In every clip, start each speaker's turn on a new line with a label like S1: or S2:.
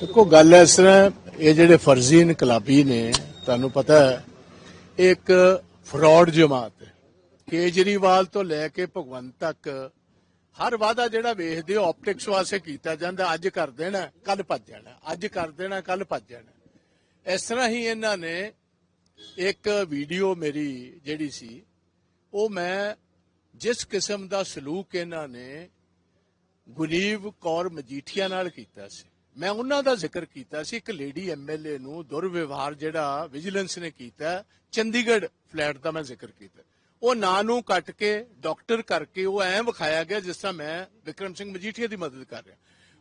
S1: ਦੇਖੋ, ਗੱਲ ਇਸ ਤਰ੍ਹਾਂ, ਇਹ ਜਿਹੜੇ ਫਰਜ਼ੀ ਇਨਕਲਾਬੀ ਨੇ, ਤੁਹਾਨੂੰ ਪਤਾ ਹੈ, ਇਹ ਇੱਕ ਫਰਾਡ ਜਮਾਤ ਹੈ। ਕੇਜਰੀਵਾਲ ਤੋਂ ਲੈ ਕੇ ਭਗਵੰਤ ਤੱਕ ਹਰ ਵਾਅਦਾ ਜਿਹੜਾ ਵੇਖਦੇ ਹੋ ਆਪਟਿਕਸ ਵਾਸਤੇ ਕੀਤਾ ਜਾਂਦਾ, ਅੱਜ ਕਰ ਦੇਣਾ ਕੱਲ ਭੱਜ ਜਾਣਾ, ਅੱਜ ਕਰ ਦੇਣਾ ਕੱਲ ਭੱਜ ਜਾਣਾ। ਇਸ ਤਰ੍ਹਾਂ ਹੀ ਇਹਨਾਂ ਨੇ ਇੱਕ ਵੀਡੀਓ ਮੇਰੀ ਜਿਹੜੀ ਸੀ, ਉਹ ਮੈਂ ਜਿਸ ਕਿਸਮ ਦਾ ਸਲੂਕ ਇਹਨਾਂ ਨੇ ਗੁਨੀਵ ਕੌਰ ਮਜੀਠੀਆ ਨਾਲ ਕੀਤਾ ਸੀ। ਮੈਂ ਉਹਨਾਂ ਦਾ ਜ਼ਿਕਰ ਕੀਤਾ ਸੀ, ਇੱਕ ਲੇਡੀ ਐਮਐਲਏ ਨੂੰ ਦੁਰਵਿਵਹਾਰ ਜਿਹੜਾ ਵਿਜੀਲੈਂਸ ਨੇ ਕੀਤਾ, ਚੰਡੀਗੜ੍ਹ ਫਲੈਟ ਦਾ ਮੈਂ ਜ਼ਿਕਰ ਕੀਤਾ। ਉਹ ਨਾਂ ਨੂੰ ਕੱਟ ਕੇ ਡਾਕਟਰ ਕਰਕੇ ਉਹ ਐਂ ਵਿਖਾਇਆ ਗਿਆ ਜਿਸ ਤਰ੍ਹਾਂ ਮੈਂ ਵਿਕਰਮ ਸਿੰਘ ਮਜੀਠੀਆ ਦੀ ਮਦਦ ਕਰ ਰਿਹਾ।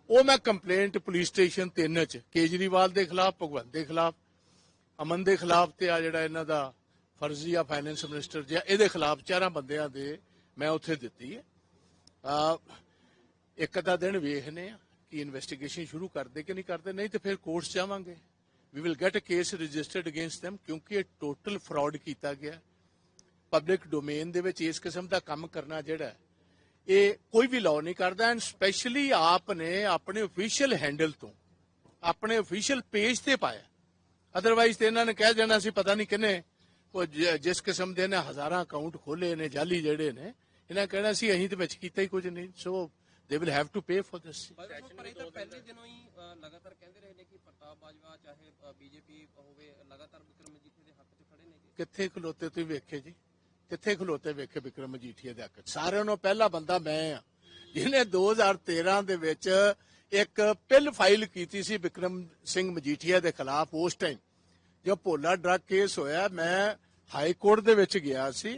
S1: ਉਹ ਮੈਂ ਕੰਪਲੇਂਟ ਪੁਲਿਸ ਸਟੇਸ਼ਨ 3 ਚ, ਕੇਜਰੀਵਾਲ ਦੇ ਖਿਲਾਫ, ਭਗਵੰਤ ਦੇ ਖਿਲਾਫ, ਅਮਨ ਦੇ ਖਿਲਾਫ ਤੇ ਆ ਜਿਹੜਾ ਇਹਨਾਂ ਦਾ ਫਰਜ਼ੀ ਆ ਫਾਈਨੈਂਸ ਮਿਨਿਸਟਰ ਜਿਹਾ ਇਹਦੇ ਖਿਲਾਫ ਚਾਰਾਂ ਬੰਦਿਆਂ ਦੇ ਮੈਂ ਉੱਥੇ ਦਿੱਤੀ ਹੈ। ਆ, ਇੱਕ ਦਾ ਦਿਨ ਵੇਖਨੇ ਆ ਕਿ ਇਨਵੈਸਟੀਗੇਸ਼ਨ ਸ਼ੁਰੂ ਕਰਦੇ ਕਿ ਨਹੀਂ ਕਰਦੇ? ਨਹੀਂ ਤੇ ਫਿਰ ਕੋਰਟਸ ਜਾਵਾਂਗੇ। We will get a case registered against them ਕਿਉਂਕਿ ਇਹ ਟੋਟਲ ਫਰਾਡ ਕੀਤਾ ਗਿਆ। ਪਬਲਿਕ ਡੋਮੇਨ ਦੇ ਵਿੱਚ ਇਸ ਕਿਸਮ ਦਾ ਕੰਮ ਕਰਨਾ ਜਿਹੜਾ ਇਹ ਕੋਈ ਵੀ ਲਾਅ ਨਹੀਂ ਕਰਦਾ ਐਂਡ ਸਪੈਸ਼ਲੀ ਆਪ ਨੇ ਆਪਣੇ ਅਫੀਸ਼ੀਅਲ ਹੈਂਡਲ ਤੋਂ, ਆਪਣੇ ਅਫੀਸ਼ੀਅਲ ਪੇਜ ਤੇ ਪਾਇਆ। ਅਦਰਵਾਈਜ਼ ਤੇ ਇਹਨਾਂ ਨੇ ਕਹਿ ਦੇਣਾ ਸੀ, ਪਤਾ ਨਹੀਂ ਕਿੰਨੇ, ਉਹ ਜਿਸ ਕਿਸਮ ਦੇ ਨੇ ਹਜ਼ਾਰਾਂ ਅਕਾਊਂਟ ਖੋਲੇ ਨੇ, ਜਾਲੀ ਜਿਹੜੇ ਨੇ, ਇਹਨਾਂ ਕਹਿਣਾ ਸੀ, ਅਸੀਂ ਤੇ ਵਿੱਚ ਕੀਤਾ ਹੀ ਕੁਝ ਨਹੀਂ। So they will have to pay for this
S2: ਪਰ ਇਹ ਤਾਂ ਪਹਿਲੇ ਦਿਨੋਂ ਹੀ ਅ, ਲਗਾਤਾਰ ਕਹਿੰਦੇ ਰਹੇ ਨੇ ਕਿ ਪ੍ਰਤਾਪ ਬਾਜਵਾ ਚਾਹੇ ਬੀਜੇਪੀ ਹੋਵੇ ਲਗਾਤਾਰ ਵਿਕਰਮ ਮਜੀਠੀਆ ਦੇ ਹੱਕ 'ਚ ਖੜੇ ਨੇ
S1: ਕਿੱਥੇ ਖਲੋਤੇ ਤੁਸੀਂ ਵੇਖੇ ਜੀ? ਕਿੱਥੇ ਖਲੋਤੇ ਵੇਖੇ ਵਿਕਰਮ ਮਜੀਠੀਆ ਦੇ ਹੱਕ? ਸਾਰਿਆਂ ਨੂੰ ਪਹਿਲਾ ਬੰਦਾ ਮੈਂ ਆ। ਜਿਹਨੇ 2013 ਦੇ ਵਿੱਚ ਇੱਕ ਪਿਲ ਫਾਈਲ ਕੀਤੀ ਸੀ ਵਿਕਰਮ ਸਿੰਘ ਮਜੀਠੀਆ ਦੇ ਖਿਲਾਫ ਉਸ ਟਾਈਮ ਜੋ ਭੋਲਾ ਡਰੱਗ ਕੇਸ ਹੋਇਆ ਮੈਂ ਹਾਈ ਕੋਰਟ ਦੇ ਵਿੱਚ ਗਿਆ ਸੀ।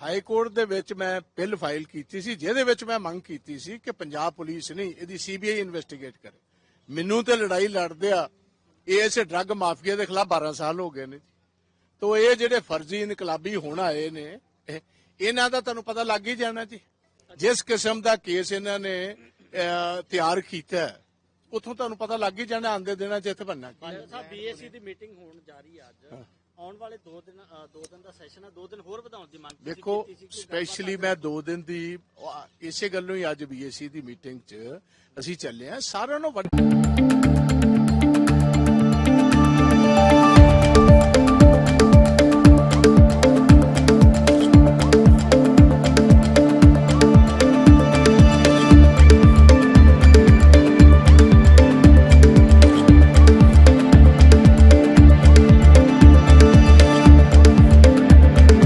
S1: ਹਾਈ ਕੋਰਟ ਦੇ ਵਿੱਚ ਮੈਂ ਬਿੱਲ ਫਾਈਲ ਕੀਤੀ ਸੀ ਜਿਹਦੇ ਵਿੱਚ ਮੈਂ ਮੰਗ ਕੀਤੀ ਸੀ ਕਿ ਪੰਜਾਬ ਪੁਲਿਸ ਨਹੀਂ ਇਹਦੀ ਸੀਬੀਆਈ ਇਨਵੈਸਟੀਗੇਟ ਕਰੇ। ਮੈਨੂੰ ਤੇ ਲੜਾਈ ਲੜਦੇ ਆ ਇਸ ਡਰੱਗ ਮਾਫੀਆ ਦੇ ਖਿਲਾਫ 12 ਸਾਲ ਹੋ ਗਏ ਨੇ ਤੋ ਇਹ ਜਿਹੜੇ ਫਰਜ਼ੀ ਇਨਕਲਾਬੀ ਹੁਣ ਆਏ ਨੇ ਇਹ- ਇਹਨਾਂ ਦਾ ਤੁਹਾਨੂੰ ਪਤਾ ਲੱਗ ਹੀ ਜਾਣਾ ਜੀ। ਜਿਸ ਕਿਸਮ ਦਾ ਕੇਸ ਇਹਨਾਂ ਨੇ ਤਿਆਰ ਕੀਤਾ ਉੱਥੋਂ ਤੁਹਾਨੂੰ ਪਤਾ ਲੱਗ ਹੀ ਜਾਣਾ ਆਂਦੇ ਦਿਨਾਂ ਚ ਇੱਥੇ ਬੰਨਾ।
S3: ਸਾਹਿਬ ਬੀਏਸੀ ਦੀ ਮੀਟਿੰਗ ਹੋਣ ਜਾ ਰਹੀ ਹੈ ਅੱਜ। ਆਉਣ ਵਾਲੇ 2 ਦਿਨ 2 ਦਿਨ ਦਾ ਸੈਸ਼ਨ ਹੈ 2 ਦਿਨ ਹੋਰ ਵਧਾਉਣ ਦੀ ਮੰਗ
S1: ਦੇਖੋ
S3: ਕੀਤੀ ਸੀ ਕਿ
S1: ਸਪੈਸ਼ਲੀ ਮੈਂ 2 ਦਿਨ ਦੀ ਇਸੇ ਗੱਲੋਂ ਹੀ ਅੱਜ ਬੀਏਸੀ ਦੀ ਮੀਟਿੰਗ 'ਚ ਅਸੀਂ ਚੱਲੇ ਆ ਸਾਰਿਆਂ ਨੂੰ ਵੱਡ-